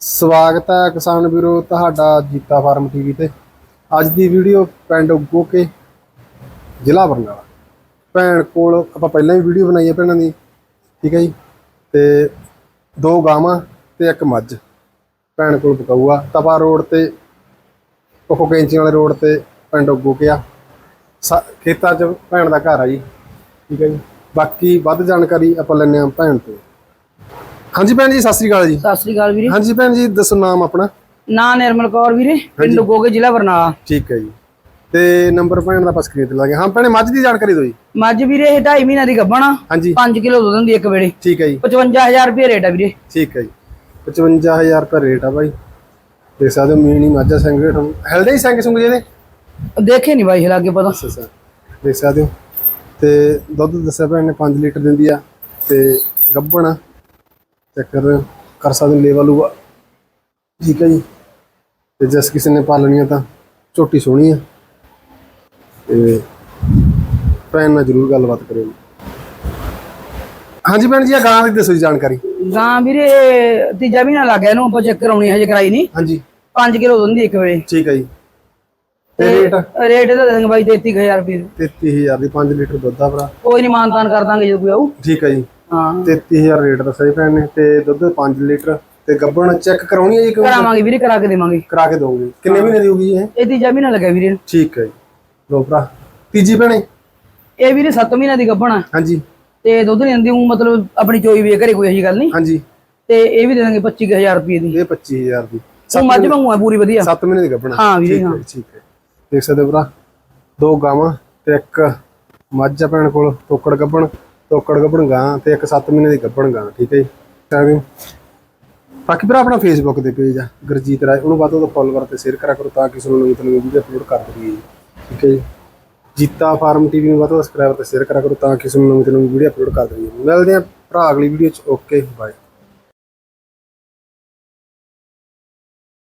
ਸਵਾਗਤ ਹੈ ਕਿਸਾਨ ਵੀਰੋ ਤੁਹਾਡਾ ਜੀਤਾ ਫਾਰਮ ਟੀਵੀ ਤੇ। ਅੱਜ ਦੀ ਵੀਡੀਓ ਪਿੰਡ ਉਗੋਕੇ ਜ਼ਿਲ੍ਹਾ ਬਰਨਾਲਾ। ਭੈਣ ਕੋਲ ਆਪਾਂ ਪਹਿਲਾਂ ਹੀ ਵੀਡੀਓ ਬਣਾਈ ਹੈ ਭੈਣਾਂ ਦੀ, ਠੀਕ ਹੈ ਜੀ? ਤੇ ਦੋ ਗਾਵਾਂ ਤੇ ਇੱਕ ਮੱਝ। ਭੈਣ ਕੋਲ ਪਕਾਊਆ ਤਪਾ ਰੋਡ ਤੇ ਕੋਕੋ ਕੈਂਚੀਆਂ ਵਾਲੇ ਰੋਡ ਤੇ ਪਿੰਡ ਉਗੋਕੇ ਆ। ਸਾ- ਖੇਤਾਂ 'ਚ ਭੈਣ ਦਾ ਘਰ ਆ ਜੀ, ਠੀਕ ਹੈ ਜੀ? ਬਾਕੀ ਵੱਧ ਜਾਣਕਾਰੀ ਆਪਾਂ ਲੈਣੇ ਆ ਭੈਣ ਤੋਂ। ਹਾਂਜੀ ਭੈਣ ਜੀ ਸਤਿ ਸ੍ਰੀ ਅਕਾਲ ਜੀ। ਸਤਿ ਸ੍ਰੀ ਅਕਾਲ ਵੀਰੇ। ਹਾਂਜੀ ਭੈਣ ਜੀ ਦੱਸੋ ਨਾਮ ਆਪਣਾ? ਨਾਂ ਨਿਰਮਲ ਕੌਰ ਵੀਰੇ ਪਿੰਡ ਗੋਗੇ ਜ਼ਿਲ੍ਹਾ ਬਰਨਾਲਾ। ਠੀਕ ਹੈ ਜੀ। ਤੇ ਨੰਬਰ ਭੈਣ ਦਾ ਆਪਾਂ ਸਕਰੀਨ ਤੇ ਲਾਗੇ ਹਾਂ ਭੈਣੇ ਮੱਝ ਦੀ ਜਾਣਕਾਰੀ ਦਿਓ ਜੀ। ਮੱਝ ਵੀਰੇ ਇਹ 2.5 ਮਹੀਨਿਆਂ ਦੀ ਗੱਭਣਾ ਹਾਂਜੀ। 5 ਕਿਲੋ ਦੁੱਧ ਦਿੰਦੀ ਇੱਕ ਵੇਲੇ। ਠੀਕ ਹੈ ਜੀ। 55000 ਰੁਪਏ ਰੇਟ ਆ ਵੀਰੇ। ਠੀਕ ਹੈ ਜੀ। 55000 ਰੁਪਏ ਰੇਟ ਆ ਬਾਈ। ਦੇਖ ਸਕਦੇ ਹੋ ਮੀਨੀ ਮਾਝਾ ਸਿੰਘ ਰੇਟ। ਹੈਲਦੇ ਹੀ ਸਿੰਘ ਸੁੰਗ ਜਿਹਦੇ ਦੇਖੇ ਨਹੀਂ ਬਾਈ ਲਾਗੇ ਪਤਾ। ਅੱਛਾ ਦੇਖ ਸਕਦੇ ਹੋ। ਤੇ ਦੁੱਧ ਦੱਸਿਆ ਭੈਣ ਨੇ 5 ਲੀਟਰ ਦਿੰਦੀ ਆ। ਤੇ ਗੱਭਣ ਚੱਕਰ ਕਰ ਸਕਦੇ ਹੋ ਲੇਵਲ ਹੋਊਗਾ ਠੀਕ ਹੈ ਜੀ। ਤੇ ਜਿਸ ਕਿਸੇ ਨੇ ਆ ਤਾਂ ਝੋਟੀ ਸੋਹਣੀ ਆ। ਤੇ ਭੈਣ ਨਾਲ ਜ਼ਰੂਰ ਗੱਲਬਾਤ ਕਰਿਓ। ਹਾਂਜੀ ਭੈਣ ਜੀ ਆ ਗਾਂ ਦੀ ਦੱਸੋ ਜੀ ਜਾਣਕਾਰੀ। ਗਾਂ ਵੀਰੇ ਤੀਜਾ ਮਹੀਨਾ ਲੱਗ ਗਿਆ ਇਹਨੂੰ ਆਪਾਂ ਚੈੱਕ ਕਰਾਉਣੀ ਹਜੇ ਕਰਾਈ ਨਹੀਂ। ਹਾਂਜੀ। 5 ਕਿਲੋ ਦੁੱਧ ਦਿੰਦੀ ਇੱਕ ਵੇਲੇ। ਠੀਕ ਹੈ ਜੀ। ਤੇ ਰੇਟ? ਰੇਟ ਇਹਦਾ ਦੇ ਦਾਂਗੇ ਬਾਈ 33000 ਰੁਪਏ। 33000 ਦੀ 5 ਲੀਟਰ ਦੁੱਧ ਆ ਭਰਾ। ਕੋਈ ਨਹੀਂ ਮਾਨਤਾਨ ਕਰ ਦਾਂਗੇ ਜਦੋਂ ਕੋਈ ਆਊ। ਠੀਕ ਹੈ ਜੀ। ਹਾਂ। 33000 ਰੇਟ ਦੱਸਿਆ ਜੀ ਭੈਣ ਨੇ ਤੇ ਦੁੱਧ 5 ਲੀਟਰ ਤੇ ਗੱਬਣ ਚੈੱਕ ਕਰਾਉਣੀ ਹੈ ਜੀ ਕਿ ਕਰਾਵਾਂਗੇ ਵੀਰੇ ਕਰਾ ਕੇ ਦੇਵਾਂਗੇ। ਕਰਾ ਕੇ ਦੋਗੇ ਕਿੰਨੇ ਮਹੀਨੇ ਦੀ ਹੋਗੀ ਇਹ? ਇਹ ਤੀਜਾ ਮਹੀਨਾ ਲੱਗਿਆ ਵੀਰੇ। ਠੀਕ ਹੈ ਜੀ। ਲੋ ਭਰਾ। ਤੀਜੀ ਭੈਣੇ? ਇਹ ਵੀਰੇ 7 ਮਹੀਨਿਆਂ ਦੀ ਗੱਭਣਾ ਹਾਂਜੀ। ਤੇ ਦੁੱਧ ਨਹੀਂ ਦਿੰਦੀ ਊਂ ਮਤਲਬ ਆਪਣੀ ਚੋਈ ਵੇ ਘਰੇ ਕੋਈ ਇਹੀ ਗੱਲ ਨਹੀਂ ਹਾਂਜੀ। ਤੇ ਇਹ ਵੀ ਦੇ ਦਾਂਗੇ 25000 ਰੁਪਏ ਦੀ। ਇਹ 25000 ਦੀ। ਉਹ ਮੱਝ ਵਾਂਗੂ ਆ ਪੂਰੀ ਵਧੀਆ। 7 ਮਹੀਨੇ ਦੀ ਗੱਬਣ ਹਾਂ ਵੀਰੇ ਹਾਂ ਠੀਕ ਹੈ। ਦੇਖ ਸਕਦੇ ਭਰਾ। ਦੋ ਗਾਵਾਂ ਤੇ ਇੱਕ ਮੱਝ ਆ ਭੈਣ ਕੋਲ ਤੋਕੜ ਗੱਬਣ ਤੋਕੜ ਗੱਭਣ ਗਾਂ ਤੇ ਇੱਕ 7 ਮਹੀਨੇ ਦੀ ਗੱਭਣ ਗਾਂ, ਠੀਕ ਹੈ ਜੀ? ਸਕਦੇ ਬਾਕੀ ਭਰਾ ਆਪਣਾ ਫੇਸਬੁੱਕ ਤੇ ਪੇਜ ਆ, ਗੁਰਜੀਤ ਰਾਏ, ਉਹਨੂੰ ਵੱਧ ਤੋਂ ਵੱਧ ਫੋਲੋਵਰ ਤੇ ਸ਼ੇਅਰ ਕਰਾ ਕਰੋ ਤਾਂ ਕਿ ਤੁਹਾਨੂੰ ਨਵੀਂ ਤੋਂ ਨਵੀਂ ਵੀਡੀਓ ਅਪਲੋਡ ਕਰ ਦਈਏ ਠੀਕ ਹੈ ਜੀ? ਜੀਤਾ ਫਾਰਮ ਟੀਵੀ ਨੂੰ ਵੱਧ ਤੋਂ ਵੱਧ ਸਬਸਕ੍ਰਾਈਬ ਤੇ ਸ਼ੇਅਰ ਕਰਾ ਕਰੋ ਤਾਂ ਕਿ ਤੁਹਾਨੂੰ ਨਵੀਂ ਤੋਂ ਨਵੀਂ ਵੀਡੀਓ ਅਪਲੋਡ ਕਰ ਦਈਏ। ਮਿਲਦੇ ਆ ਭਰਾ ਅਗਲੀ ਵੀਡੀਓ ਚ ਓਕੇ ਬਾਏ